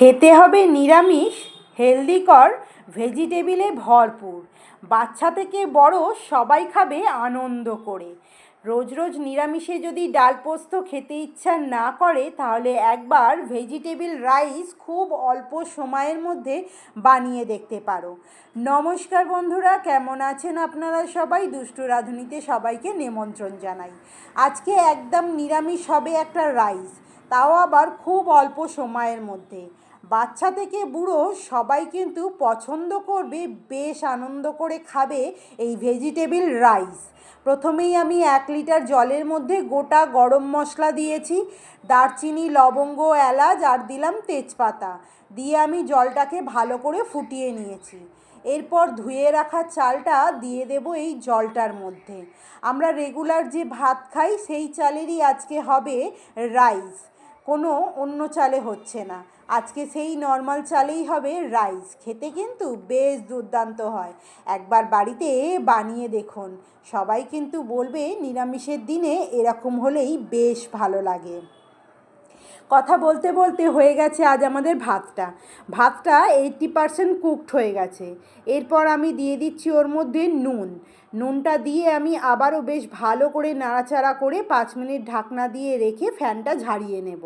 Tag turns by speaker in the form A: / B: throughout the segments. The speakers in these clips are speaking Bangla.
A: খেতে হবে নিরামিষ হেলদিকর ভেজিটেবিলে ভরপুর। বাচ্চা থেকে বড় সবাই খাবে আনন্দ করে। রোজ রোজ নিরামিষে যদি ডাল পোস্ত খেতে ইচ্ছা না করে, তাহলে একবার ভেজিটেবিল রাইস খুব অল্প সময়ের মধ্যে বানিয়ে দেখতে পারো। নমস্কার বন্ধুরা, কেমন আছেন আপনারা সবাই? দুষ্টু রাঁধুনিতে সবাইকে নিমন্ত্রণ জানাই। আজকে একদম নিরামিষ হবে একটা রাইস, তাও আবার খুব অল্প সময়ের মধ্যে। বাচ্চা থেকে বুড়ো সবাই কিন্তু পছন্দ করবে, বেশ আনন্দ করে খাবে এই ভেজিটেবিল রাইস প্রথমেই আমি এক লিটার জলের মধ্যে গোটা গরম মশলা দিয়েছি, দারচিনি, লবঙ্গ, এলাচ আর দিলাম তেজপাতা। দিয়ে আমি জলটাকে ভালো করে ফুটিয়ে নিয়েছি। এরপর ধুয়ে রাখা চালটা দিয়ে দেব এই জলটার মধ্যে। আমরা রেগুলার যে ভাত খাই, সেই চালেরই আজকে হবে রাইস কোনো অন্য চালে হচ্ছে না। আজকে সেই নর্মাল চালেই হবে রাইস খেতে কিন্তু বেশ দুর্দান্ত হয়। একবার বাড়িতে বানিয়ে দেখুন। সবাই কিন্তু বলবে, নিরামিষের দিনে এরকম হলেই বেশ ভালো লাগে। কথা বলতে বলতে হয়ে গেছে আজ আমাদের ভাতটা। ভাতটা এইটটি পারসেন্ট কুকড হয়ে গেছে। এরপর আমি দিয়ে দিচ্ছি ওর মধ্যে নুন। নুনটা দিয়ে আমি আবারও বেশ ভালো করে নাড়াচাড়া করে পাঁচ মিনিট ঢাকনা দিয়ে রেখে ফ্যানটা ঝাড়িয়ে নেব।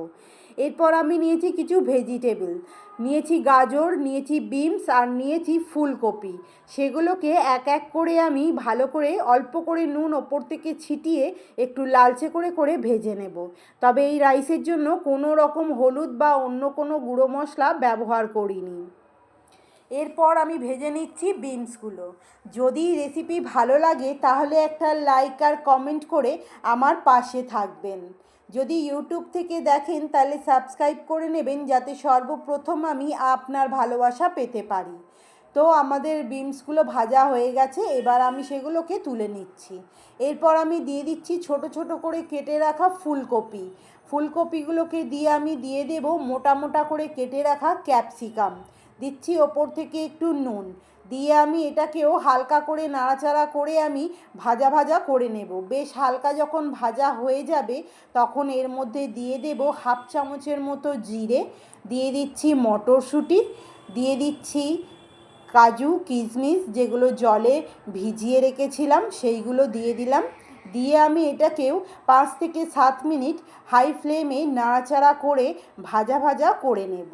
A: এরপর আমি নিয়েছি কিছু ভেজিটেবল। নিয়েছি গাজর, নিয়েছি বিনস আর নিয়েছি ফুলকপি। সেগুলোকে এক এক করে আমি ভালো করে অল্প করে নুন ওপর থেকে ছিটিয়ে একটু লালচে করে করে ভেজে নেব। তবে এই রাইসের জন্য কোনো রকম হলুদ বা অন্য কোনো গুঁড়ো মশলা ব্যবহার করিনি। এরপর আমি ভেজে নিচ্ছি বিনসগুলো। যদি রেসিপি ভালো লাগে তাহলে একটা লাইক আর কমেন্ট করে আমার পাশে থাকবেন। যদি ইউটিউব থেকে দেখেন, তাহলে সাবস্ক্রাইব করে নেবেন, যাতে সর্বপ্রথম আমি আপনার ভালোবাসা পেতে পারি। তো আমাদের বিনসগুলো ভাজা হয়ে গেছে, এবার আমি সেগুলোকে তুলে নিচ্ছি। এরপর আমি দিয়ে দিচ্ছি ছোট ছোট করে কেটে রাখা ফুলকপি। ফুলকপিগুলোকে দিয়ে আমি দিয়ে দেব মোটা মোটা করে কেটে রাখা ক্যাপসিকাম। দিচ্ছি ওপর থেকে একটু নুন। দিয়ে আমি এটাকেও হালকা করে, নাড়াচাড়া করে আমি ভাজা ভাজা করে নেব। বেশ হালকা যখন ভাজা হয়ে যাবে, তখন এর মধ্যে দিয়ে দেব হাফ চামচের মতো জিরে, দিয়ে দিচ্ছি মটরশুঁটি, দিয়ে দিচ্ছি কাজু, কিশমিশ যেগুলো জলে ভিজিয়ে রেখেছিলাম, সেইগুলো দিয়ে দিলাম। দিয়ে আমি এটাকেও পাঁচ থেকে সাত মিনিট হাই ফ্লেমে নাড়াচাড়া করে ভাজা ভাজা করে নেব।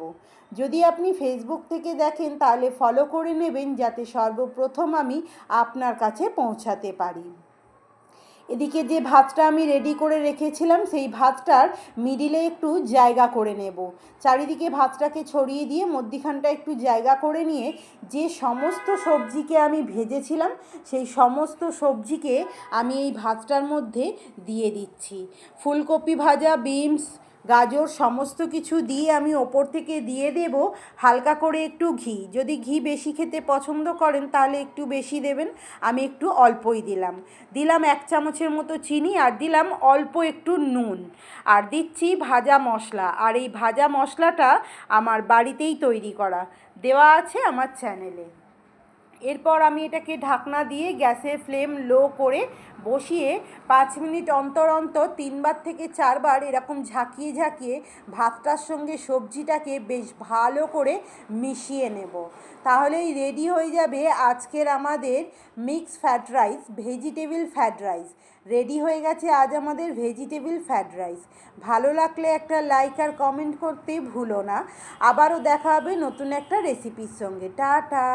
A: যদি আপনি ফেসবুক থেকে দেখেন তাহলে ফলো করে নেবেন যাতে সর্বপ্রথম আমি আপনার কাছে পৌঁছাতে পারি। এদিকে যে ভাতটা আমি রেডি করে রেখেছিলাম, সেই ভাতটার মিডিলে একটু জায়গা করে নেব। চারিদিকে ভাতটাকে ছড়িয়ে দিয়ে মধ্যিখানটা একটু জায়গা করে নিয়ে যে সমস্ত সবজিকে আমি ভেজেছিলাম, সেই সমস্ত সবজিকে আমি এই ভাতটার মধ্যে দিয়ে দিচ্ছি। ফুলকপি ভাজা, বিনস গাজর সমস্ত কিছু দিয়ে আমি ওপর থেকে দিয়ে দেব। হালকা করে একটু ঘি। যদি ঘি বেশি খেতে পছন্দ করেন, তাহলে একটু বেশি দেবেন। আমি একটু অল্পই দিলাম। দিলাম এক চামচের মতো চিনি আর দিলাম অল্প একটু নুন। আর দিচ্ছি ভাজা মশলা। আর এই ভাজা মশলাটা আমার বাড়িতেই তৈরি করা। দেওয়া আছে আমার চ্যানেলে। এরপর আমি এটাকে ঢাকনা দিয়ে গ্যাসের ফ্লেম লো করে বসিয়ে পাঁচ মিনিট অন্তর অন্তর তিনবার থেকে চারবার এরকম ঝাঁকিয়ে ঝাঁকিয়ে ভাতটার সঙ্গে সবজিটাকে বেশ ভালো করে মিশিয়ে নেব। তাহলেই রেডি হয়ে যাবে আজকের আমাদের mix fried rice vegetable fried rice ready হয়ে গেছে আজ আমাদের ভেজিটেবিল ফ্যাট রাইস ভালো লাগলে একটা লাইক আর কমেন্ট করতে ভুলো না। আবারও দেখা হবে নতুন একটা রেসিপির সঙ্গে। টাটা!